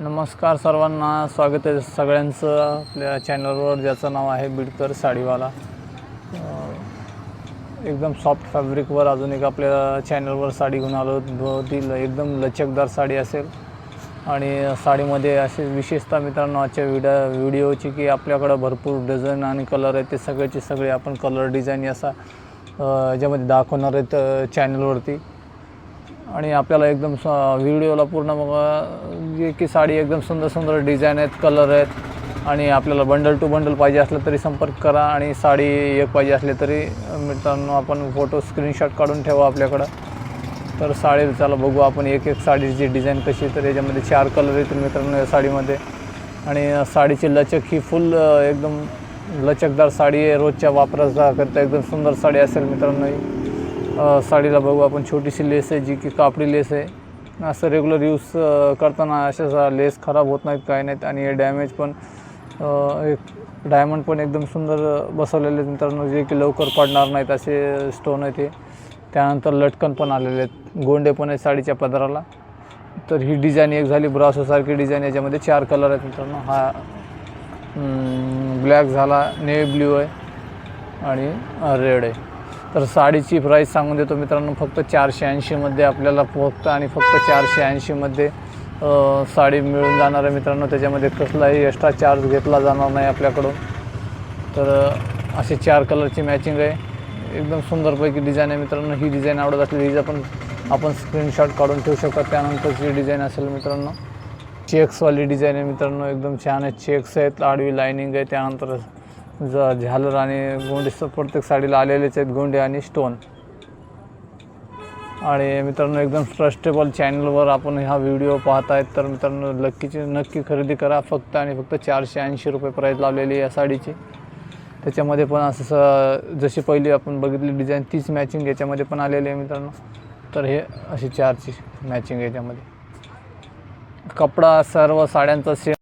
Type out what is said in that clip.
नमस्कार सर्वांना स्वागत आहे सगळ्यांचं आपल्या चॅनलवर ज्याचं नाव आहे बिडकर साडीवाला. एकदम सॉफ्ट फॅब्रिकवर अजून एक आपल्या चॅनलवर साडी घेऊन आलो. ती ल- एकदम लचकदार साडी असेल. आणि साडीमध्ये असे विशेषतः मित्रांनो आजच्या व्हिडिओ व्हिडिओची की आपल्याकडं भरपूर डिझाईन आणि कलर आहेत. ते सगळ्याचे सगळे आपण कलर डिझाईन असा ज्यामध्ये दाखवणार आहेत चॅनलवरती आणि आपल्याला एकदम स व्हिडिओला पूर्ण मग जे की साडी एकदम सुंदर सुंदर डिझाईन आहेत कलर आहेत आणि आपल्याला बंडल टू बंडल पाहिजे असलं तरी संपर्क करा आणि साडी एक पाहिजे असले तरी मित्रांनो आपण फोटो स्क्रीनशॉट काढून ठेवा आपल्याकडं. तर साडी चला बघू आपण एक एक साडीची डिझाईन कशी तर याच्यामध्ये चार कलर येतील मित्रांनो या साडीमध्ये. आणि साडीची लचक ही फुल एकदम लचकदार साडी आहे. रोजच्या वापराचा करता एकदम सुंदर साडी असेल मित्रांनो ही. साडीला बघू आपण छोटीशी लेस आहे जी की कापडी लेस आहे. असं रेग्युलर यूज करताना अशा लेस खराब होत नाहीत काय नाहीत. आणि डॅमेज पण एक डायमंड पण एकदम सुंदर बसवलेले आहेत मित्रांनो जे की लवकर पडणार नाहीत असे स्टोन आहेत हे. त्यानंतर लटकन पण आलेले आहेत. गोंडे पण आहेत साडीच्या पदराला. तर ही डिझाईन एक झाली ब्रासोसारखी डिझाईन याच्यामध्ये चार कलर आहेत मित्रांनो. हा ब्लॅक झाला नेव्ही ब्ल्यू आहे. आणि रेड आहे. तर साडीची प्राईस सांगून देतो मित्रांनो फक्त चारशे ऐंशीमध्ये आपल्याला फक्त आणि फक्त चारशे ऐंशीमध्ये साडी मिळून जाणार आहे मित्रांनो. त्याच्यामध्ये कसलाही एक्स्ट्रा चार्ज घेतला जाणार नाही आपल्याकडून. तर असे चार कलरची मॅचिंग आहे. एकदम सुंदरपैकी डिझाईन आहे मित्रांनो. ही डिझाईन आवडत असली हिचा पण आपण स्क्रीनशॉट काढून ठेवू शकतो. त्यानंतरची डिझाईन असेल मित्रांनो चेक्सवाली डिझाईन आहे मित्रांनो. एकदम छान आहे. चेक्स आहेत आडवी लाईनिंग आहे. त्यानंतर ज झालर आणि गोंडे प्रत्येक साडीला आलेलेच आहेत गोंडे आणि स्टोन. आणि मित्रांनो एकदम ट्रस्टेबल चॅनलवर आपण हा व्हिडिओ पाहत आहेत तर मित्रांनो लक्कीची नक्की खरेदी करा. फक्त आणि फक्त चारशे ऐंशी रुपये प्राईस लावलेली आहे या साडीची. त्याच्यामध्ये पण असं जशी पहिली आपण बघितली डिझाईन तीच मॅचिंग याच्यामध्ये पण आलेली आहे मित्रांनो. तर हे अशी चारची मॅचिंग याच्यामध्ये. कपडा सर्व साड्यांचा सेम